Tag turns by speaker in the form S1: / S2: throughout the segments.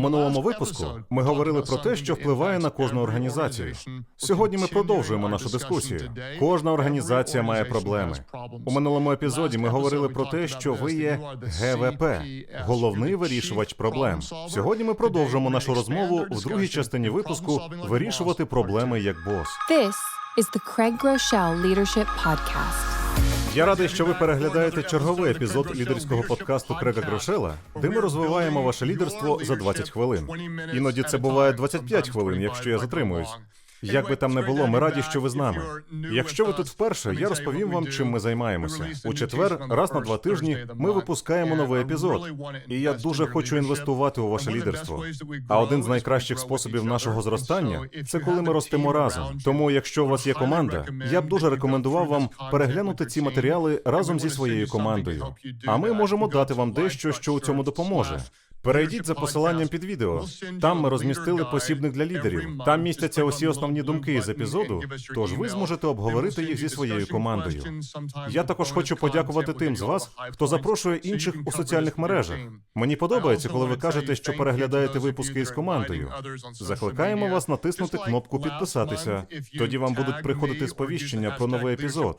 S1: минулому випуску ми говорили про те, що впливає на кожну організацію. Сьогодні ми продовжуємо нашу дискусію. Кожна організація має проблеми. У минулому епізоді ми говорили про те, що ви є ГВП, головний вирішувач проблем. Сьогодні ми продовжимо нашу розмову в другій частині випуску вирішувати проблеми як бос.
S2: This is the Craig Groeschel Leadership Podcast.
S1: Я радий, що ви переглядаєте черговий епізод лідерського подкасту Крега Грошела, де ми розвиваємо ваше лідерство за 20 хвилин. Іноді це буває 25 хвилин, якщо я затримуюсь. Як би там не було, ми раді, що ви з нами. Якщо ви тут вперше, я розповім вам, чим ми займаємося. У четвер, раз на два тижні, ми випускаємо новий епізод. І я дуже хочу інвестувати у ваше лідерство. А один з найкращих способів нашого зростання це коли ми ростемо разом. Тому, якщо у вас є команда, я б дуже рекомендував вам переглянути ці матеріали разом зі своєю командою. А ми можемо дати вам дещо, що у цьому допоможе. Перейдіть за посиланням під відео. Там ми розмістили посібник для лідерів. Там містяться усі основні думки з епізоду. Тож ви зможете обговорити їх зі своєю командою. Я також хочу подякувати тим з вас, хто запрошує інших у соціальних мережах. Мені подобається, коли ви кажете, що переглядаєте випуски із командою. Закликаємо вас натиснути кнопку підписатися. Тоді вам будуть приходити сповіщення про новий епізод.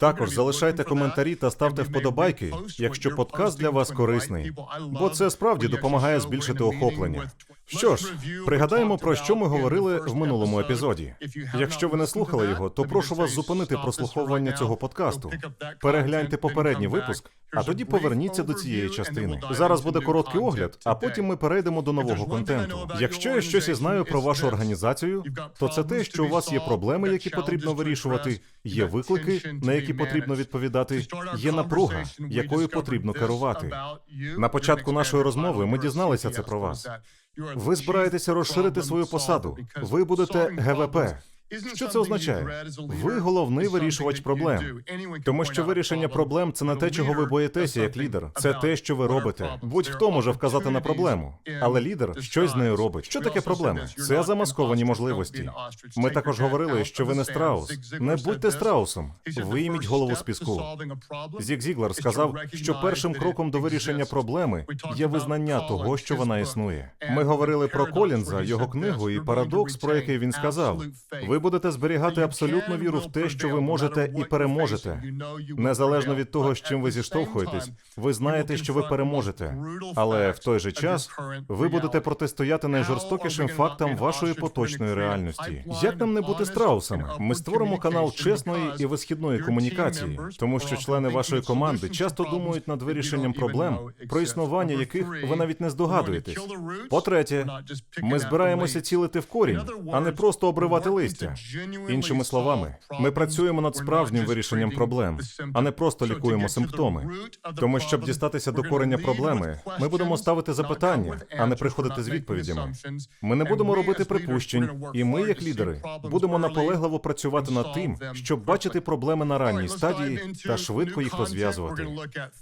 S1: Також залишайте коментарі та ставте вподобайки, якщо подкаст для вас корисний. Бо це справді допомагає збільшити охоплення. Що ж, пригадаємо про що ми говорили в минулому епізоді. Якщо ви не слухали його, то прошу вас зупинити прослуховування цього подкасту. Перегляньте попередній випуск, а тоді поверніться до цієї частини. Зараз буде короткий огляд, а потім ми перейдемо до нового контенту. Якщо я щось і знаю про вашу організацію, то це те, що у вас є проблеми, які потрібно вирішувати, є виклики, на які потрібно відповідати, є напруга, якою потрібно керувати. На початку нашої розмови ми дізналися це про вас. Ви збираєтеся розширити свою посаду. Ви будете ГВП. Що це означає? Ви головний вирішувач проблем. Тому що вирішення проблем це не те, чого ви боїтеся як лідер. Це те, що ви робите. Будь-хто може вказати на проблему, але лідер щось з нею робить. Що таке проблема? Це замасковані можливості. Ми також говорили, що ви не страус. Не будьте страусом. Вийміть голову з піску. Зік Зіглер сказав, що першим кроком до вирішення проблеми є визнання того, що вона існує. Ми говорили про Колінза, його книгу і парадокс, про який він сказав. Ви будете зберігати абсолютну віру в те, що ви можете і переможете. Незалежно від того, з чим ви зіштовхуєтесь, ви знаєте, що ви переможете. Але в той же час ви будете протистояти найжорстокішим фактам вашої поточної реальності. Як нам не бути страусами? Ми створимо канал чесної і висхідної комунікації, тому що члени вашої команди часто думають над вирішенням проблем, про існування яких ви навіть не здогадуєтесь. По-третє, ми збираємося цілити в корінь, а не просто обривати листя. Іншими словами, ми працюємо над справжнім вирішенням проблем, а не просто лікуємо симптоми. Тому, щоб дістатися до корення проблеми, ми будемо ставити запитання, а не приходити з відповідями. Ми не будемо робити припущень, і ми, як лідери, будемо наполегливо працювати над тим, щоб бачити проблеми на ранній стадії та швидко їх розв'язувати.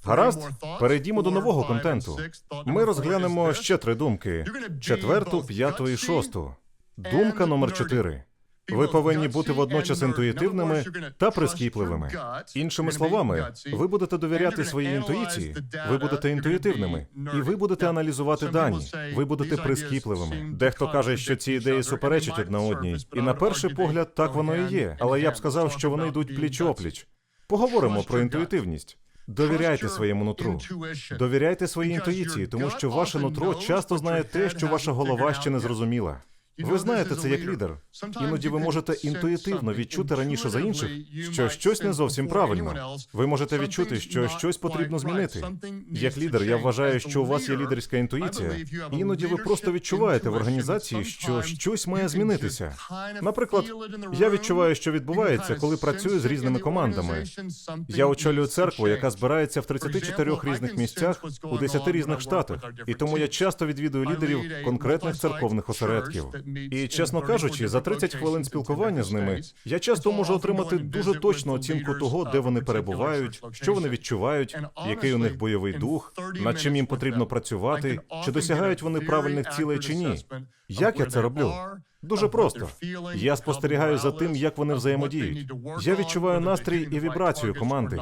S1: Гаразд, перейдімо до нового контенту. Ми розглянемо ще три думки: четверту, п'яту і шосту. Думка номер чотири. Ви повинні бути водночас інтуїтивними та прискіпливими. Іншими словами, ви будете довіряти своїй інтуїції, ви будете інтуїтивними, і ви будете аналізувати дані. Ви будете прискіпливими. Дехто каже, що ці ідеї суперечать одна одній, і на перший погляд так воно і є. Але я б сказав, що вони йдуть пліч опліч. Поговоримо про інтуїтивність. Довіряйте своєму нутру, довіряйте своїй інтуїції, тому що ваше нутро часто знає те, що ваша голова ще не зрозуміла. Ви знаєте це як лідер. Іноді ви можете інтуїтивно відчути раніше за інших, що щось не зовсім правильно. Ви можете відчути, що щось потрібно змінити. Як лідер, я вважаю, що у вас є лідерська інтуїція. Іноді ви просто відчуваєте в організації, що щось має змінитися. Наприклад, я відчуваю, що відбувається, коли працюю з різними командами. Я очолюю церкву, яка збирається в 34 різних місцях у 10 різних штатах, і тому я часто відвідую лідерів конкретних церковних осередків. І чесно кажучи, за 30 хвилин спілкування з ними я часто можу отримати дуже точну оцінку того, де вони перебувають, що вони відчувають, який у них бойовий дух, над чим їм потрібно працювати, чи досягають вони правильних цілей чи ні. Як я це роблю? Дуже просто. Я спостерігаю за тим, як вони взаємодіють. Я відчуваю настрій і вібрацію команди.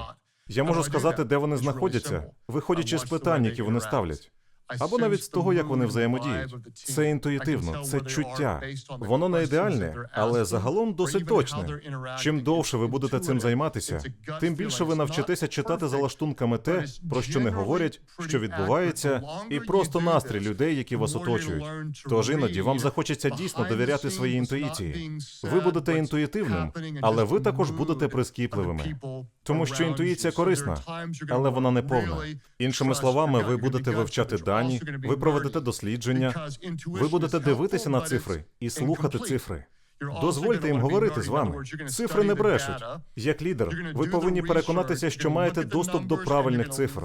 S1: Я можу сказати, де вони знаходяться, виходячи з питань, які вони ставлять. Або навіть з того, як вони взаємодіють. Це інтуїтивно, це чуття. Воно не ідеальне, але загалом досить точне. Чим довше ви будете цим займатися, тим більше ви навчитеся читати за лаштунками те, про що не говорять, що відбувається, і просто настрій людей, які вас оточують. Тож іноді вам захочеться дійсно довіряти своїй інтуїції. Ви будете інтуїтивним, але ви також будете прискіпливими. Тому що інтуїція корисна, але вона не повна. Іншими словами, ви будете вивчати дані, ви проведете дослідження, ви будете дивитися на цифри і слухати цифри. Дозвольте їм говорити з вами. Цифри не брешуть. Як лідер, ви повинні переконатися, що маєте доступ до правильних цифр.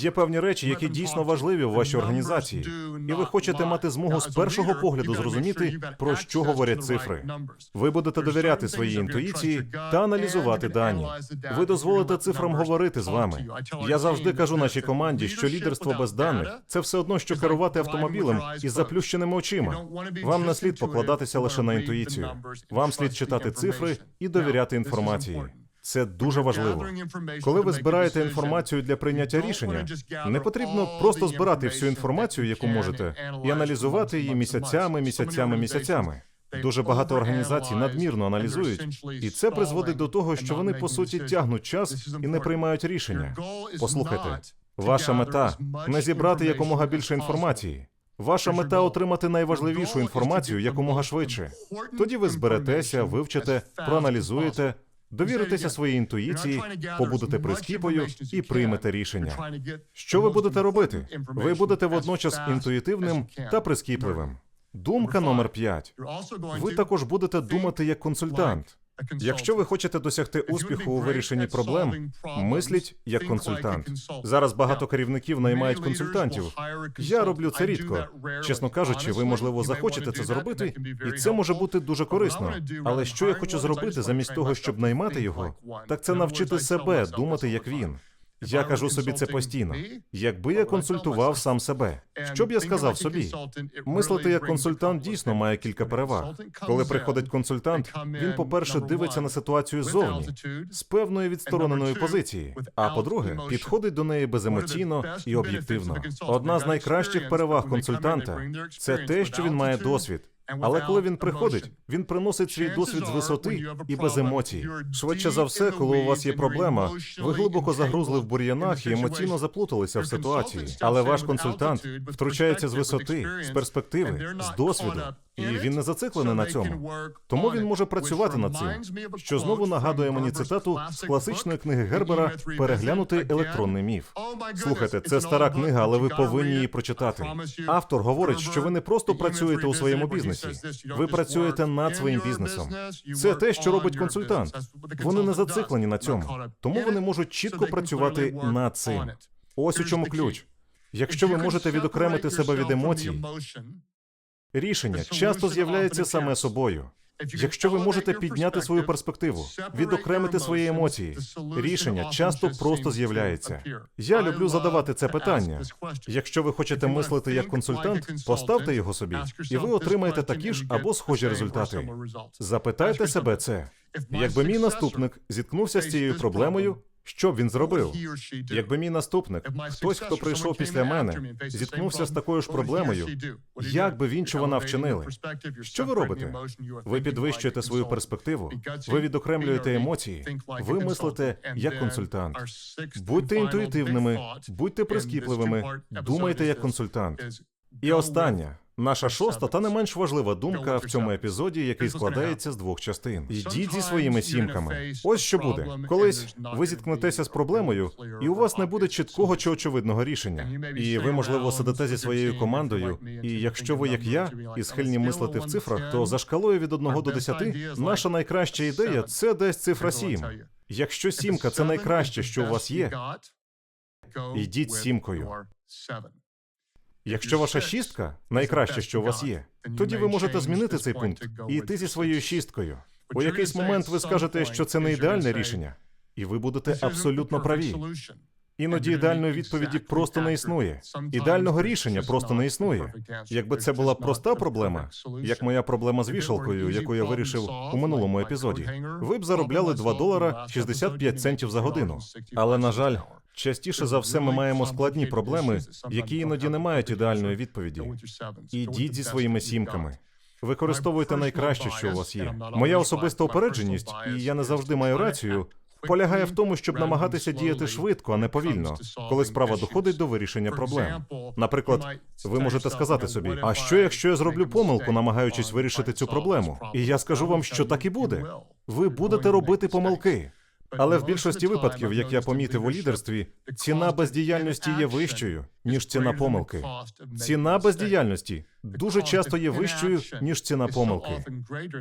S1: Є певні речі, які дійсно важливі у вашій організації, і ви хочете мати змогу з першого погляду зрозуміти, про що говорять цифри. Ви будете довіряти своїй інтуїції та аналізувати дані. Ви дозволите цифрам говорити з вами. Я завжди кажу нашій команді, що лідерство без даних це все одно, що керувати автомобілем із заплющеними очима. Вам не слід покладатися лише на інтуїцію. Вам слід читати цифри і довіряти інформації. Це дуже важливо. Коли ви збираєте інформацію для прийняття рішення, не потрібно просто збирати всю інформацію, яку можете, і аналізувати її місяцями, місяцями, місяцями. Дуже багато організацій надмірно аналізують, і це призводить до того, що вони по суті тягнуть час і не приймають рішення. Послухайте, ваша мета не зібрати якомога більше інформації. Ваша мета отримати найважливішу інформацію якомога швидше. Тоді ви зберетеся, вивчите, проаналізуєте, довіритеся своїй інтуїції, побудете прискіпою і приймете рішення. Що ви будете робити? Ви будете водночас інтуїтивним та прискіпливим. Думка номер 5. Ви також будете думати як консультант. Якщо ви хочете досягти успіху у вирішенні проблем, мисліть як консультант. Зараз багато керівників наймають консультантів. Я роблю це рідко. Чесно кажучи, ви можливо захочете це зробити, і це може бути дуже корисно. Але що я хочу зробити замість того, щоб наймати його, так це навчити себе думати як він. Я кажу собі це постійно. Якби я консультував сам себе, що б я сказав собі? Мислити як консультант дійсно має кілька переваг. Коли приходить консультант, він, по-перше, дивиться на ситуацію ззовні з певної відстороненої позиції. А по-друге, підходить до неї беземоційно і об'єктивно. Одна з найкращих переваг консультанта це те, що він має досвід. Але коли він приходить, він приносить свій досвід з висоти і без емоцій. Швидше за все, коли у вас є проблема, ви глибоко загрузли в бур'янах і емоційно заплуталися в ситуації. Але ваш консультант втручається з висоти, з перспективи, з досвіду, і він не зациклений на цьому. Тому він може працювати над цим, що знову нагадує мені цитату з класичної книги Гербера Переглянути електронний міф. Слухайте, це стара книга, але ви повинні її прочитати. Автор говорить, що ви не просто працюєте у своєму бізнесі, ви працюєте над своїм бізнесом. Це те, що робить консультант. Вони не зациклені на цьому, тому вони можуть чітко працювати над цим. Ось у чому ключ. Якщо ви можете відокремити себе від емоцій, рішення часто з'являється саме собою. Якщо ви можете підняти свою перспективу, відокремити свої емоції, рішення часто просто з'являється. Я люблю задавати це питання. Якщо ви хочете мислити як консультант, поставте його собі, і ви отримаєте такі ж або схожі результати. Запитайте себе це. Якби мій наступник зіткнувся з цією проблемою, що б він зробив? Якби мій наступник, хтось, хто прийшов після мене, зіткнувся з такою ж проблемою, як би він чи вона вчинили? Що ви робите? Ви підвищуєте свою перспективу, ви відокремлюєте емоції, ви мислите як консультант. Будьте інтуїтивними, будьте прискіпливими, думайте як консультант. І остання. Наша шоста та не менш важлива думка в цьому епізоді, який складається з двох частин. Йдіть зі своїми сімками. Ось що буде. Колись ви зіткнетеся з проблемою, і у вас не буде чіткого чи очевидного рішення. І ви, можливо, сидите зі своєю командою. І якщо ви, як я, і схильні мислити в цифрах, то за шкалою від 1 до 10 наша найкраща ідея це десь цифра 7. Якщо сімка це найкраще, що у вас є, йдіть сімкою. Якщо ваша шістка найкраще, що у вас є, тоді ви можете змінити цей пункт і йти зі своєю шісткою. У якийсь момент ви скажете, що це не ідеальне рішення, і ви будете абсолютно праві. Іноді ідеальної відповіді просто не існує. Ідеального рішення просто не існує. Якби це була проста проблема, як моя проблема з вішалкою, яку я вирішив у минулому епізоді, ви б заробляли 2 долара 65 центів за годину. Але на жаль, Частіше за все, ми маємо складні проблеми, які іноді не мають ідеальної відповіді. Ідіть зі своїми сімками. Використовуйте найкраще, що у вас є. Моя особиста упередженість, і я не завжди маю рацію, полягає в тому, щоб намагатися діяти швидко, а не повільно, коли справа доходить до вирішення проблем. Наприклад, ви можете сказати собі: а що, якщо я зроблю помилку, намагаючись вирішити цю проблему? І я скажу вам, що так і буде. Ви будете робити помилки. Але в більшості випадків, як я помітив у лідерстві, ціна бездіяльності є вищою, ніж ціна помилки. Ціна бездіяльності дуже часто є вищою, ніж ціна помилки.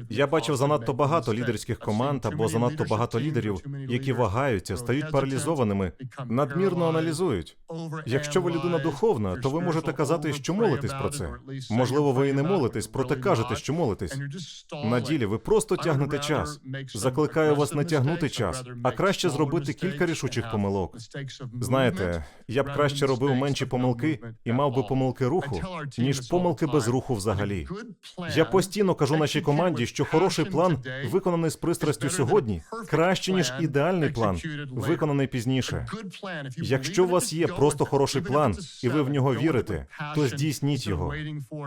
S1: Я бачив занадто багато лідерських команд або занадто багато лідерів, які вагаються, стають паралізованими, надмірно аналізують. Якщо ви людина духовна, то ви можете казати, що молитесь про це. Можливо, ви і не молитесь, проте кажете, що молитесь. На ділі ви просто тягнете час. Закликаю вас не тягнути час, а краще зробити кілька рішучих помилок. Знаєте, я б краще робив менші помилки і мав би помилки руху, ніж помилки без руху взагалі. Я постійно кажу нашій команді, що хороший план, виконаний з пристрастю сьогодні, краще ніж ідеальний план, виконаний пізніше. Якщо у вас є просто хороший план, і ви в нього вірите, то здійсніть його.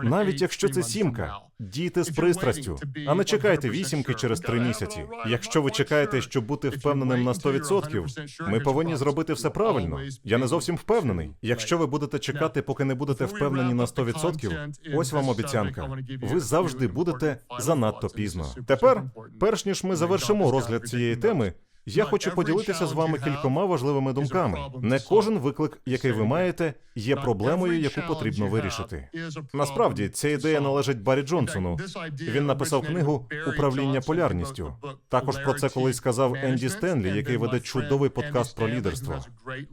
S1: Навіть якщо це сімка, дійте з пристрастю, а не чекайте вісімки через три місяці. Якщо ви чекаєте, щоб бути впевненим на 100%, ми повинні зробити все правильно. Я не зовсім впевнений. Якщо ви будете чекати, поки не будете впевнені на 100%, ось вам обіцянка. Ви завжди будете занадто пізно. Тепер, перш ніж ми завершимо розгляд цієї теми. Я хочу поділитися з вами кількома важливими думками. Не кожен виклик, який ви маєте, є проблемою, яку потрібно вирішити. Насправді, ця ідея належить Баррі Джонсону. Він написав книгу Управління полярністю. Також про це колись сказав Енді Стенлі, який веде чудовий подкаст про лідерство.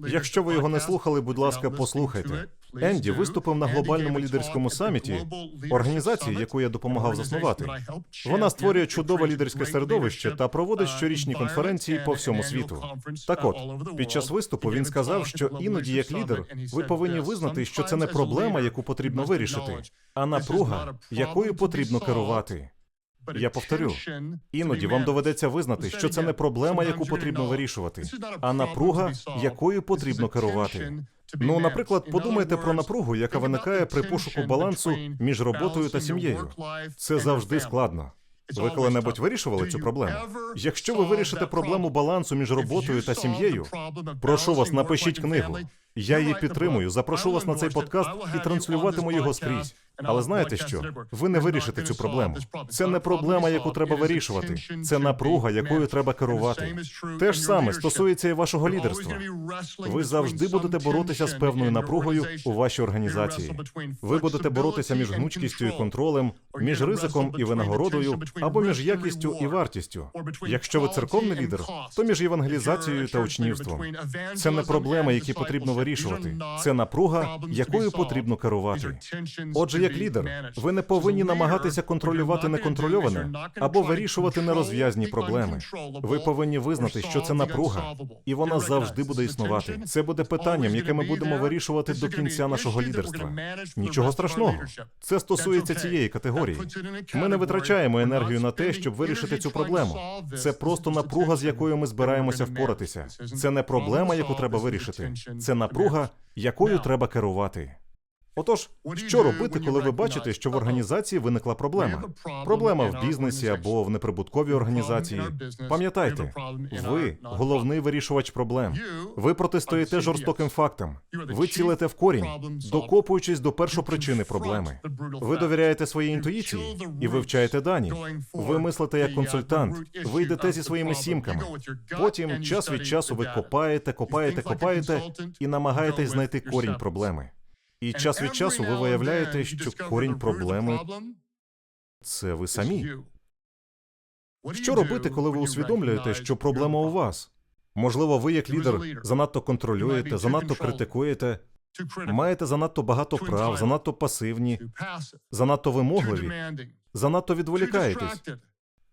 S1: Якщо ви його не слухали, будь ласка, послухайте. Енді виступив на глобальному лідерському саміті, організації, яку я допомагав заснувати. Вона створює чудове лідерське середовище та проводить щорічні конференції по всьому світу. Так от, під час виступу він сказав, що іноді, як лідер, ви повинні визнати, що це не проблема, яку потрібно вирішити, а напруга, якою потрібно керувати. Я повторю, іноді вам доведеться визнати, що це не проблема, яку потрібно вирішувати, а напруга, якою потрібно керувати. Ну, наприклад, подумайте про напругу, яка виникає при пошуку балансу між роботою та сім'єю. Це завжди складно. Ви коли-небудь вирішували цю проблему? Якщо ви вирішите проблему балансу між роботою та сім'єю, прошу вас, напишіть книгу. Я її підтримую. Запрошу вас на цей подкаст і транслюватиму його скрізь. Але знаєте що? Ви не вирішите цю проблему. Це не проблема, яку треба вирішувати. Це напруга, якою треба керувати. Те ж саме стосується і вашого лідерства. Ви завжди будете боротися з певною напругою у вашій організації. Ви будете боротися між гнучкістю і контролем, між ризиком і винагородою, або між якістю і вартістю. Якщо ви церковний лідер, то між євангелізацією та учнівством. Це не проблеми, які потрібно вирішувати. Це напруга, якою потрібно керувати. Отже, як лідер, ви не повинні намагатися контролювати неконтрольоване або вирішувати нерозв'язні проблеми. Ви повинні визнати, що це напруга, і вона завжди буде існувати. Це буде питанням, яке ми будемо вирішувати до кінця нашого лідерства. Нічого страшного. Це стосується цієї категорії. Ми не витрачаємо енергію на те, щоб вирішити цю проблему. Це просто напруга, з якою ми збираємося впоратися. Це не проблема, яку треба вирішити. Це напруга, якою треба керувати. Отож, що робити, коли ви бачите, що в організації виникла проблема? Проблема в бізнесі або в неприбутковій організації. Пам'ятайте, ви головний вирішувач проблем. Ви протистоїте жорстоким фактам. Ви цілите в корінь, докопуючись до першопричини проблеми. Ви довіряєте своїй інтуїції і вивчаєте дані. Ви мислите як консультант. Ви йдете зі своїми сімками. Потім час від часу ви копаєте, копаєте, копаєте і намагаєтесь знайти корінь проблеми. І час від часу ви виявляєте, що корінь проблеми це ви самі. Що робити, коли ви усвідомлюєте, що проблема у вас? Можливо, ви як лідер занадто контролюєте, занадто критикуєте, маєте занадто багато прав, занадто пасивні, занадто вимогливі, занадто відволікаєтесь.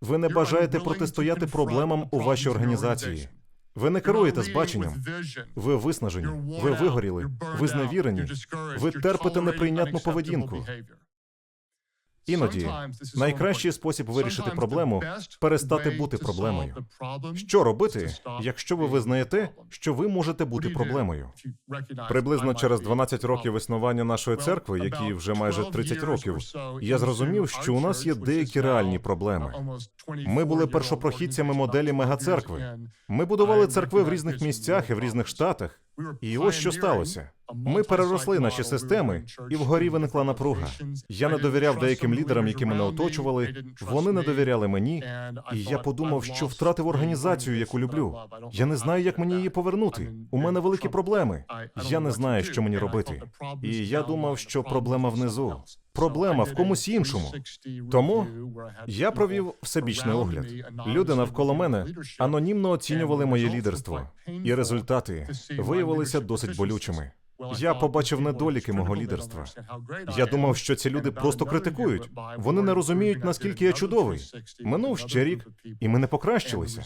S1: Ви не бажаєте протистояти проблемам у вашій організації. Ви не керуєте з баченням. Ви виснажені, ви вигоріли, ви зневірені, ви терпите неприйнятну поведінку. Іноді найкращий спосіб вирішити проблему перестати бути проблемою. Що робити, якщо ви визнаєте, що ви можете бути проблемою? Приблизно через 12 років існування нашої церкви, якій вже майже 30 років, я зрозумів, що у нас є деякі реальні проблеми. Ми були першопрохідцями моделі мегацеркви. Ми будували церкви в різних місцях і в різних штатах. І ось що сталося. Ми переросли наші системи, і вгорі виникла напруга. Я не довіряв деяким лідерам, які мене оточували. Вони не довіряли мені. І я подумав, що втратив організацію, яку люблю. Я не знаю, як мені її повернути. У мене великі проблеми. Я не знаю, що мені робити. І я думав, що проблема внизу. Проблема в комусь іншому. Тому я провів всебічний огляд. Люди навколо мене анонімно оцінювали моє лідерство, і результати виявилися досить болючими. Я побачив недоліки мого лідерства. Я думав, що ці люди просто критикують. Вони не розуміють, наскільки я чудовий. Минув ще рік, і ми не покращилися.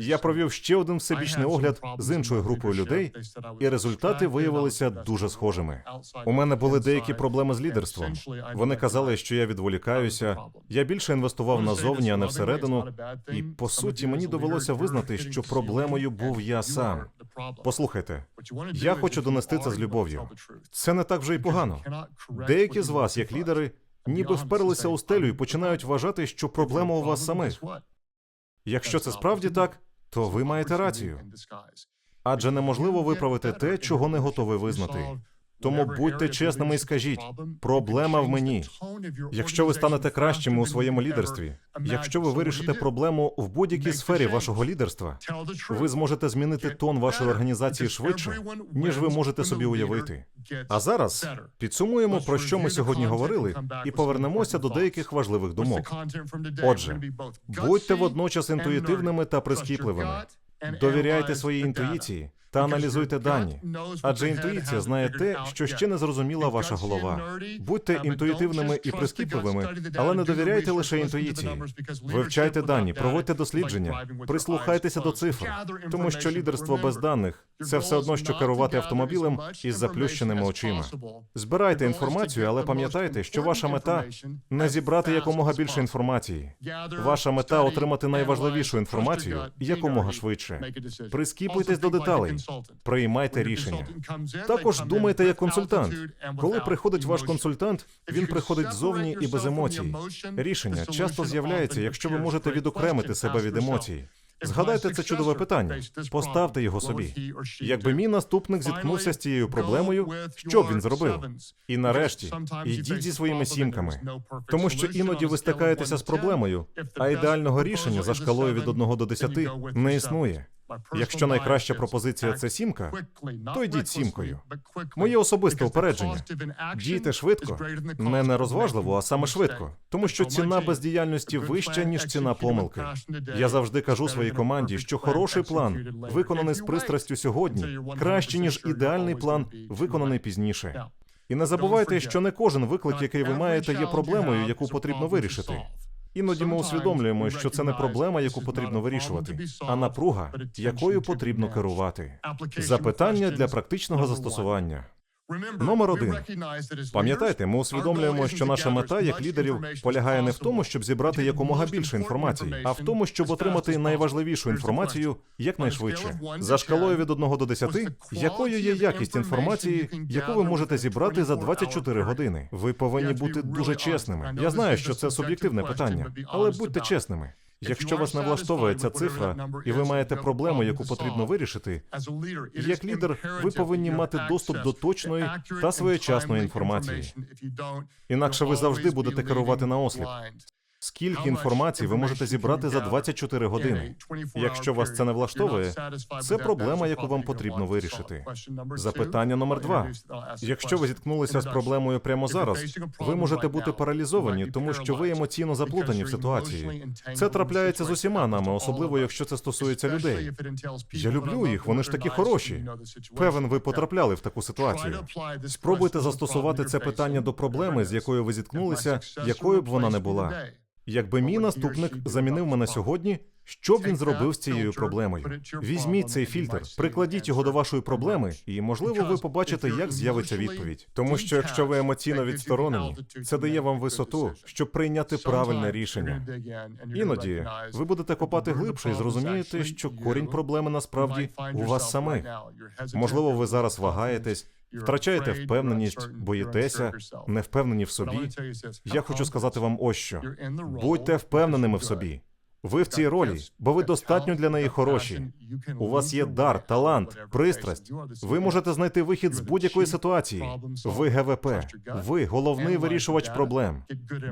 S1: Я провів ще один всебічний огляд з іншою групою людей, і результати виявилися дуже схожими. У мене були деякі проблеми з лідерством. Вони казали, що я відволікаюся. Я більше інвестував назовні, а не всередину. І по суті, мені довелося визнати, що проблемою був я сам. Послухайте, я хочу донести це з любов'ю. Це не так вже й погано. Деякі з вас, як лідери, ніби вперлися у стелю і починають вважати, що проблема у вас самих. Якщо це справді так, то ви маєте рацію. Адже неможливо виправити те, чого не готові визнати. Тому будьте чесними і скажіть: проблема в мені. Якщо ви станете кращими у своєму лідерстві, якщо ви вирішите проблему в будь-якій сфері вашого лідерства, ви зможете змінити тон вашої організації швидше, ніж ви можете собі уявити. А зараз підсумуємо, про що ми сьогодні говорили, і повернемося до деяких важливих думок. Отже, будьте водночас інтуїтивними та прискіпливими. Довіряйте своїй інтуїції та аналізуйте дані. Адже інтуїція знає те, що ще не зрозуміла ваша голова. Будьте інтуїтивними і прискіпливими, але не довіряйте лише інтуїції. Вивчайте дані, проводьте дослідження, прислухайтеся до цифр, тому що лідерство без даних це все одно, що керувати автомобілем із заплющеними очима. Збирайте інформацію, але пам'ятайте, що ваша мета не зібрати якомога більше інформації. Ваша мета отримати найважливішу інформацію якомога швидше. Прискіпуйтесь до деталей, приймайте рішення. Також думайте як консультант. Коли приходить ваш консультант, він приходить ззовні і без емоцій. Рішення часто з'являється, якщо ви можете відокремити себе від емоцій. Згадайте це чудове питання. Поставте його собі. Якби мій наступник зіткнувся з цією проблемою, що б він зробив? І нарешті йдіть зі своїми сімками, тому що іноді ви стикаєтеся з проблемою, а ідеального рішення за шкалою від 1 до 10 не існує. Якщо найкраща пропозиція це сімка, то йдіть сімкою. Моє особисте упередження. Дійте швидко, не нерозважливо, а саме швидко, тому що ціна бездіяльності вища ніж ціна помилки. Я завжди кажу своїй команді, що хороший план, виконаний з пристрастю сьогодні, краще ніж ідеальний план, виконаний пізніше. І не забувайте, що не кожен виклик, який ви маєте, є проблемою, яку потрібно вирішити. Іноді ми усвідомлюємо, що це не проблема, яку потрібно вирішувати, а напруга, якою потрібно керувати. Запитання для практичного застосування. Номер один. Пам'ятайте, ми усвідомлюємо, що наша мета як лідерів полягає не в тому, щоб зібрати якомога більше інформації, а в тому, щоб отримати найважливішу інформацію якнайшвидше. За шкалою від 1 до 10, якою є якість інформації, яку ви можете зібрати за 24 години. Ви повинні бути дуже чесними. Я знаю, що це суб'єктивне питання, але будьте чесними. Якщо вас не влаштовує ця цифра, і ви маєте проблему, яку потрібно вирішити, як лідер, ви повинні мати доступ до точної та своєчасної інформації. Інакше ви завжди будете керувати на осліп. Скільки інформації ви можете зібрати за 24 години? Якщо вас це не влаштовує, це проблема, яку вам потрібно вирішити. Запитання номер два. Якщо ви зіткнулися з проблемою прямо зараз, ви можете бути паралізовані, тому що ви емоційно заплутані в ситуації. Це трапляється з усіма нами, особливо якщо це стосується людей. Я люблю їх, вони ж такі хороші. Певен, ви потрапляли в таку ситуацію. Спробуйте застосувати це питання до проблеми, з якою ви зіткнулися, якою б вона не була. Якби мій наступник замінив мене сьогодні, що б він зробив з цією проблемою? Візьміть цей фільтр, прикладіть його до вашої проблеми, і можливо ви побачите, як з'явиться відповідь. Тому що якщо ви емоційно відсторонені, це дає вам висоту, щоб прийняти правильне рішення. Іноді ви будете копати глибше і зрозумієте, що корінь проблеми насправді у вас самих. Можливо, ви зараз вагаєтесь, втрачаєте впевненість, боїтеся, не впевнені в собі. Я хочу сказати вам ось що: будьте впевненими в собі. Ви в цій ролі, бо ви достатньо для неї хороші. У вас є дар, талант, пристрасть. Ви можете знайти вихід з будь-якої ситуації. Ви ГВП. Ви головний вирішувач проблем.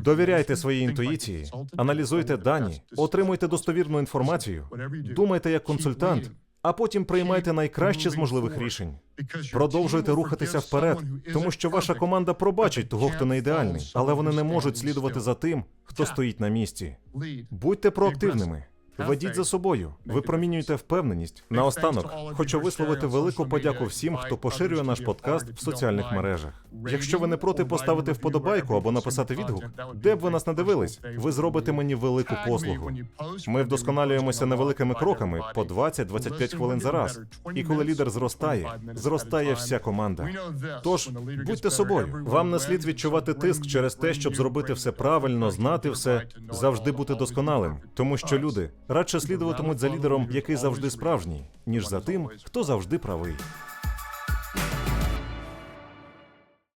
S1: Довіряйте своїй інтуїції, аналізуйте дані, отримуйте достовірну інформацію, думайте як консультант, а потім приймайте найкраще з можливих рішень. Продовжуйте рухатися вперед, тому що ваша команда пробачить того, хто не ідеальний, але вони не можуть слідувати за тим, хто стоїть на місці. Будьте проактивними. Ведіть за собою, випромінюйте впевненість. Наостанок хочу висловити велику подяку всім, хто поширює наш подкаст в соціальних мережах. Якщо ви не проти поставити вподобайку або написати відгук, де б ви нас не дивились, ви зробите мені велику послугу. Ми вдосконалюємося невеликими кроками по 20-25 хвилин за раз. І коли лідер зростає, зростає вся команда. Тож будьте собою. Вам не слід відчувати тиск через те, щоб зробити все правильно, знати все, завжди бути досконалим, тому що люди радше слідуватимуть за лідером, який завжди справжній, ніж за тим, хто завжди правий.